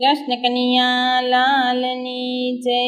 કૃષ્ણ કનૈયા લાલની જય.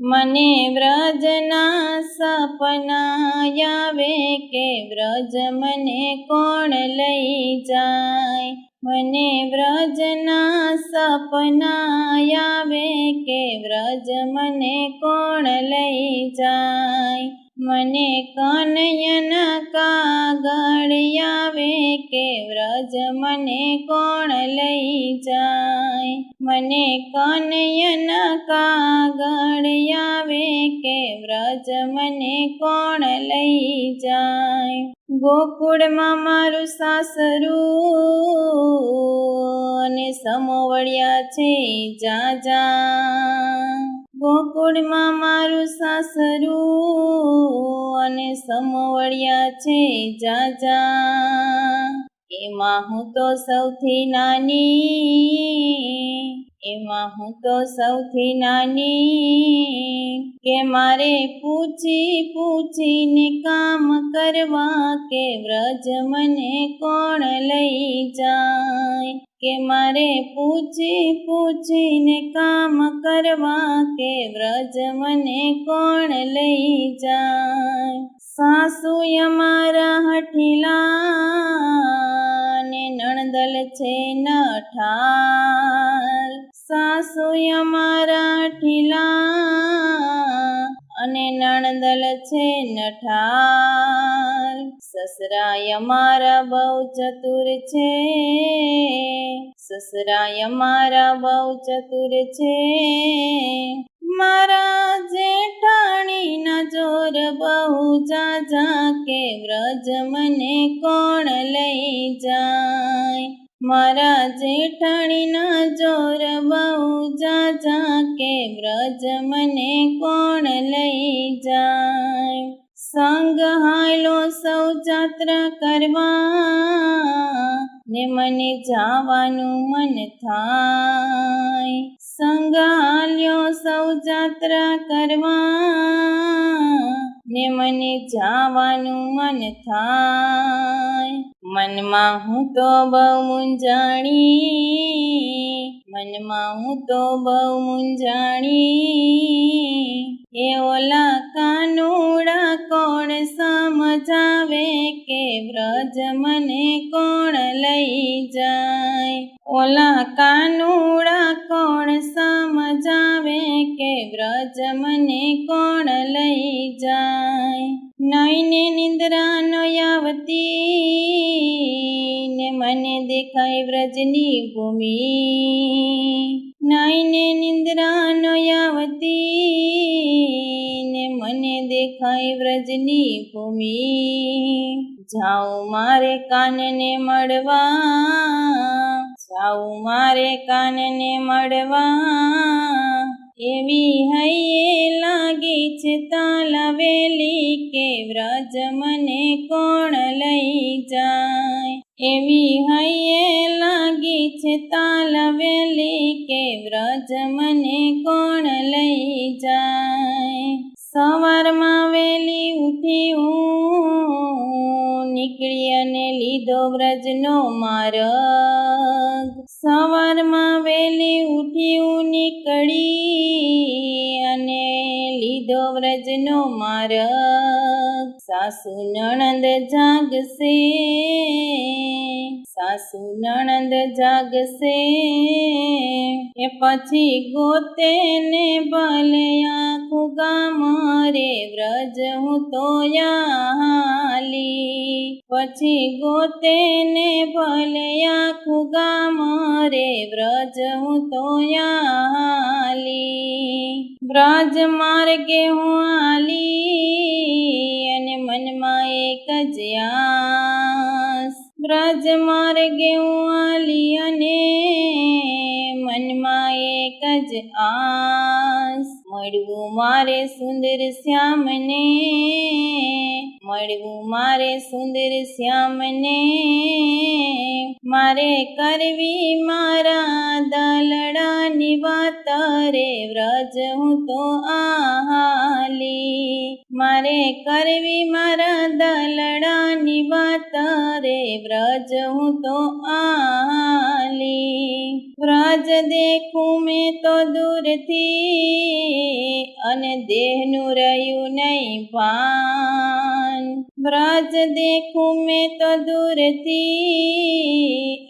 મને વ્રજના સપના આવે કે વ્રજ મને કોણ લઈ જાય? મને વ્રજના સપના આવે કે વ્રજ મને કોણ લઈ જાય? મને કનયના કાગળ આવે કે વ્રજ મને કોણ લઈ જાય? મને કનયના કાગળ આવે કે વ્રજ મને કોણ લઈ જાય? ગોકુળમાં મારું સાસરું અને સમોવડિયા છે જાજા. ગોકુળમાં મારું સાસરું અને સમોવડિયા છે જાજા. એમાં હું તો સૌથી નાની, એમાં હું તો સૌથી નાની. કે મારે પૂછી પૂછીને કામ કરવા કે વ્રજ મને કોણ લઈ જાય? કે મારે પૂછી પૂછીને કામ કરવા કે વ્રજ મને કોણ લઈ જાય? સાસુ અમારા હઠીલા ને નણદલ છે નઠાર સાસુ અમારા ઠીલા અને નણદલ છે નઠાર સસરાય મારા બહુ ચતુર છે. સસરાય મારા બહુ ચતુર છે. મારા જેઠાણીના જોર બહુ જાજા કે વ્રજ મને કોણ લઈ જાય? મારા જેઠાણીના જોર બહુ જાજા કે વ્રજ મને કોણ લઈ જાય? સંગ હાલો સૌ જાત્રા કરવા, ને મને જવાનું મન થાય. સંગ હાલ્યો સૌ જાત્રા કરવા. ને મને જવાનું મન થાય. મનમાં હું તો બહુ મૂંઝાણી. મનમાં હું તો બહુ મૂંઝાણી. એ ઓલા કાનુડા કોણ સમજાવે કે વ્રજ મને કોણ લઈ જાય? ઓલા કાનુડા કે વ્રજ મને કોણ લઈ જાય? નયને નિંદ્રાનો આવતી ને મને દેખાય વ્રજની ભૂમિ. નયને નિંદ્રા આવતી ને મને દેખાય વ્રજની ભૂમિ. જાઉં મારે કાનને મળવા, જાઉં મારે કાનને મળવા. એવી હૈયે લાગી છે તાલાવેલી કે વ્રજ મને કોણ લઈ જાય? એવી હૈયે લાગી છે તાલાવેલી કે વ્રજ મને કોણ લઈ જાય? સવારમાં વેલી ઉઠી હું, નીકળી અને લીધો વ્રજનો માર્ગ. સવારમાં વેલી ઉઠી હું નીકળી અને લીધો વ્રજનો માર્ગ. સાસુ નણંદ જાગશે. સાસુ નણંદ જાગશે, એ પછી ગોતે ને ભલે આખું ગામ રે વ્રજ હું તો હાલી પછી ગોતે ને ભલે આખું ગામ રે વ્રજ હું તો હાલી વ્રજ માર્ગે હું આલી, અને મનમાં એક જ વ્રજ માર્ગે હું આલી અને મનમાં એક જ આસ. મળવું મારે સુંદર શ્યામને, મળવું મારે સુંદર શ્યામને. મારે કરવી મારા દલડાની વાત રે વ્રજ હું તો આહાલી. મારે કરવી મારા દલડાની વાત? રે વ્રજ, હું તો આલી. વ્રજ દેખું મેં તો દૂરથી, અને દેહનું રહ્યું નહીં ભાન. વ્રજ દેખું મેં તો દૂરથી,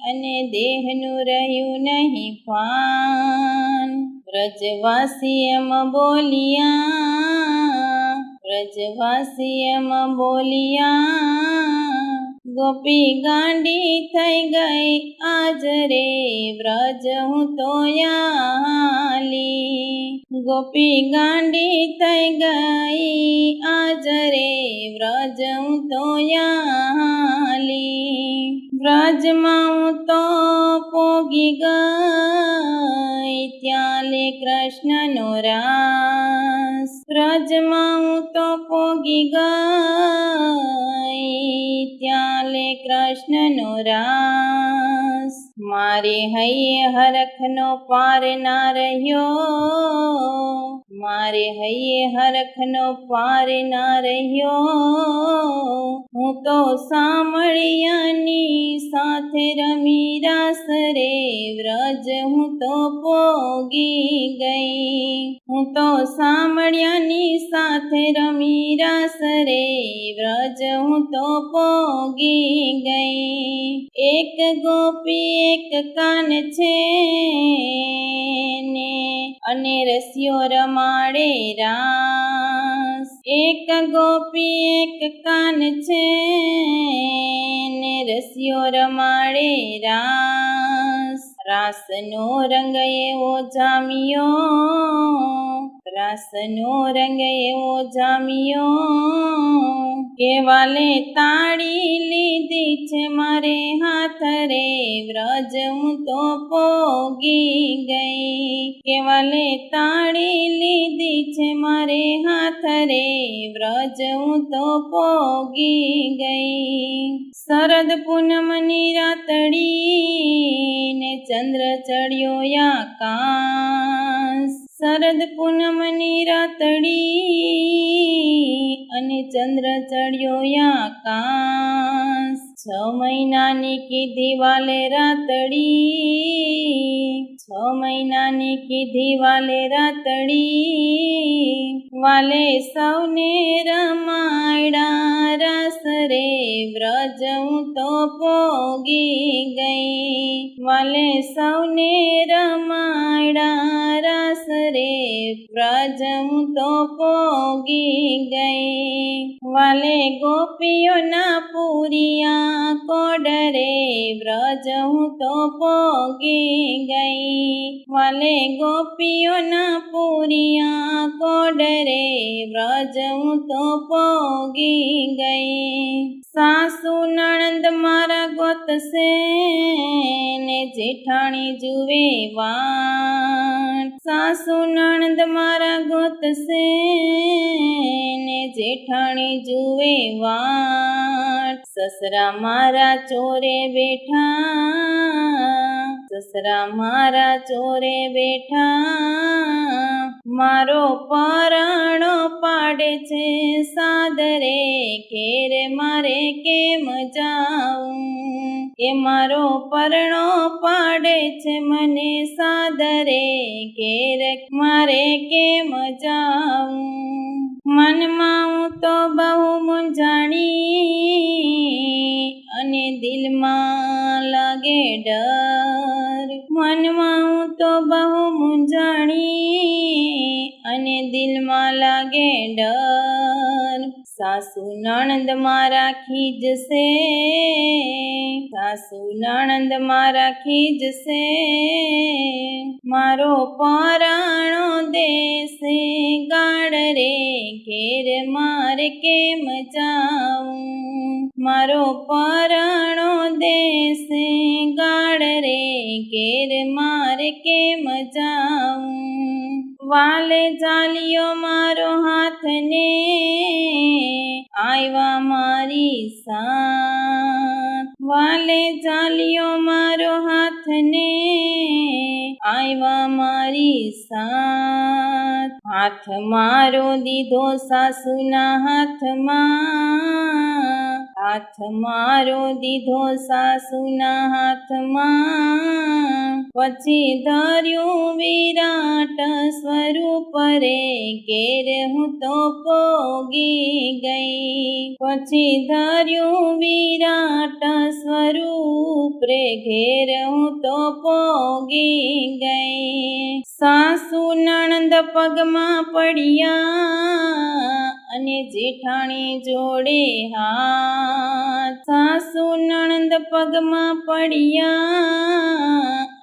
અને દેહનું રહ્યું નહીં ભાન. વ્રજવાસી એમ બોલિયા વ્રજવાસી એમ બોલિયા, ગોપી ગાંડી થઈ ગઈ, આજ રે વ્રજ હું તો યાલી ગોપી ગાંડી થઈ ગઈ, આજ રે વ્રજ હું તો યાલી વ્રજમાં હું તો પોગી ગઈ, ત્યાં લે કૃષ્ણનો રાસ વ્રજમાં હું તો પોગી ગઈ. ત્યાં લે કૃષ્ણનો રાસ. મારે હૈયે હરખનો પાર ના રહ્યો. મારે હૈયે હરખનો પાર ના રહ્યો. હું તો સામળિયાની સાથે રમી રાસ રે વ્રજ હું તો પોગી ગઈ. હું તો સામળિયાની સાથે રમી રાસ રે વ્રજ હું તો પોગી ગઈ. એક ગોપી એક કાન છે ને, અને રસિયો રમાડે રાસ. એક ગોપી, એક કાન છે ને રસિયો રમાડે રાસ. રાસનો રંગ એવો જામ્યો રાસનો રંગ એવો જામ્યો. કેવાલે તાળી લીધી છે મારે હાથ રે વ્રજ હું તો પોગી ગઈ. કેવાલે તાળી લીધી છે મારે હાથ રે વ્રજ હું તો પોગી ગઈ. શરદ પૂનમની રાતડી ને ચંદ્ર ચડ્યો આકાશ. શરદ પૂનમની રાતડી અને ચંદ્ર ચડ્યો આકાશ છ મહિનાની કીધી વાલે રાતડી, છ મહિનાની કીધી વાલે રાતડી, વાલે સૌને રમાયડા રસ રે વ્રજ હું તો પોગી ગઈ, વાલે સૌને રમાયડા રસ રે વ્રજ હું તો પોગી ગઈ, વાલે ગોપીઓના પૂરિયા કોડરે વ્રજ હું તો પોગી ગઈ. વાલે ગોપીઓના પૂરિયા કોડરે વ્રજ હું તો પોગી ગઈ. સાસુ નણંદ મારા ગોતશે ને જેઠાણી જુએ વાટ સાસુ નણંદ મારા ગોતશે ને જેઠાણી જુએ વાટ સસરા મારા ચોરે બેઠા, સસરા મારા ચોરે બેઠા, મારો પરણો પાડે છે સાદરે, ઘેર મારે કેમ જાઉં? કે મારો પરણો પાડે છે મને સાદરે, ઘેર મારે કેમ જાઉં? મનમાં હું તો બહુ મૂંઝાણી અને દિલમાં લાગે ડર. મનમાં હું તો બહુ મૂંઝાણી અને દિલમાં લાગે ડર. સાસુ નણંદ મારા ખીજશે, સાસુ નણંદ મારા ખીજશે, મારો પરાણો દેશે ગાડ રે ઘેર મારે કેમ જાઉં? મારો પરાણો દેશે ગાડ રે ઘેર મારે કેમ જાઉં? વાલે ચાલ્યો મારો હાથને આવ્યા મારી સાથ. વાલે ચાલ્યો નાથને આવ્યા મારી સાથ. હાથ મારો દીધો સાસુના હાથમાં હાથ મારો દીધો સાસુના હાથમાં. પછી ધર્યું વિરાટ સ્વરૂપ રે ઘેર હું તો પોગી ગઈ. પછી ધર્યું વિરાટ સ્વરૂપ રે, ઘેર હું તો પોગી ગઈ. સાસુ નણંદ પગમાં પડ્યા અને જેઠાણી જોડે હાથ. સાસુ નણંદ પગમાં પડ્યા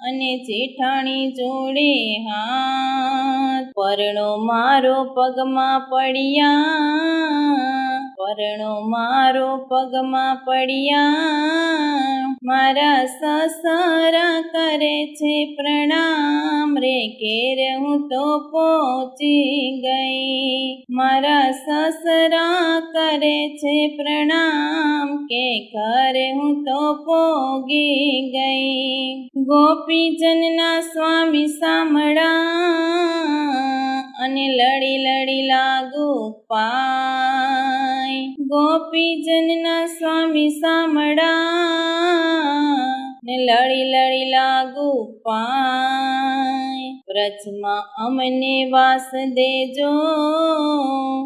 અને જેઠાણી જોડે હાથ. પરણો મારો પગમાં પડ્યા પરણો મારો પગમાં પડ્યા. મારા સસરા કરે છે પ્રણામ. રે કેર હું તો પહોંચી ગઈ. મારા સસરા કરે છે પ્રણામ. કે ઘરે હું તો પોગી ગઈ. ગોપીજનના સ્વામી સાંભળા અને લડી લડી લાગુ પાય ગોપીજનના સ્વામી સાંભળા. ને લડી લડી લાગુ પાય. વ્રજમાં અમને વાસ દેજો.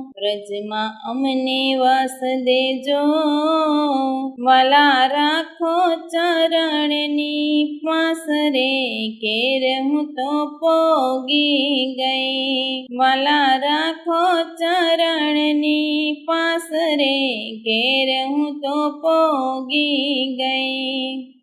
વ્રજમાં અમને વાસ દેજો. વાલા રાખો ચરણની પાસ રે, કેર હું તો પોગી ગઈ. વાલા રાખો ચરણની પાસ રે, કેર હું તો પોગી ગઈ.